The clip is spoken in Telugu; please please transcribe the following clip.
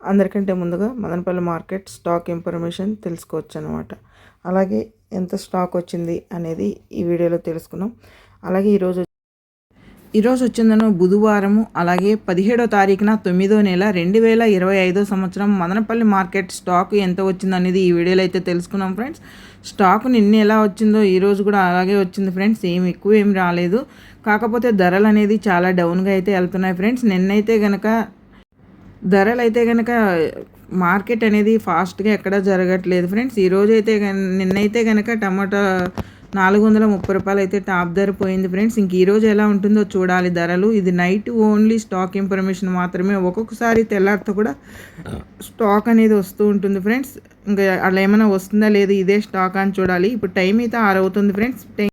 అందరికంటే ముందుగా మదనపల్లి మార్కెట్ స్టాక్ ఇన్ఫర్మేషన్ తెలుసుకోవచ్చు అనమాట అలాగే ఎంత స్టాక్ వచ్చింది అనేది ఈ వీడియోలో తెలుసుకున్నాం. అలాగే ఈరోజు ఈరోజు వచ్చిందను బుధవారము అలాగే పదిహేడో తారీఖున తొమ్మిదో నెల రెండు వేల ఇరవై ఐదో సంవత్సరం మదనపల్లి మార్కెట్ స్టాక్ ఎంత వచ్చిందనేది ఈ వీడియోలో అయితే తెలుసుకున్నాం ఫ్రెండ్స్. స్టాక్ నిన్న ఎలా వచ్చిందో ఈరోజు కూడా అలాగే వచ్చింది ఫ్రెండ్స్. ఏం ఎక్కువ ఏం రాలేదు. కాకపోతే ధరలు అనేది చాలా డౌన్గా అయితే వెళ్తున్నాయి ఫ్రెండ్స్. నిన్నైతే కనుక ధరలు అయితే కనుక మార్కెట్ అనేది ఫాస్ట్గా ఎక్కడ జరగట్లేదు ఫ్రెండ్స్. ఈరోజు అయితే నిన్నైతే కనుక టమాటా నాలుగు వందల ముప్పై రూపాయలు అయితే టాప్ ధర పోయింది ఫ్రెండ్స్. ఇంక ఈరోజు ఎలా ఉంటుందో చూడాలి ధరలు. ఇది నైట్ ఓన్లీ స్టాక్ ఇన్ఫర్మేషన్ మాత్రమే. ఒక్కొక్కసారి తెల్లారితో కూడా స్టాక్ అనేది వస్తూ ఉంటుంది ఫ్రెండ్స్. ఇంకా అలా ఏమైనా వస్తుందా లేదు ఇదే స్టాక్ అని చూడాలి. ఇప్పుడు టైం అయితే ఆరు అవుతుంది ఫ్రెండ్స్. టైం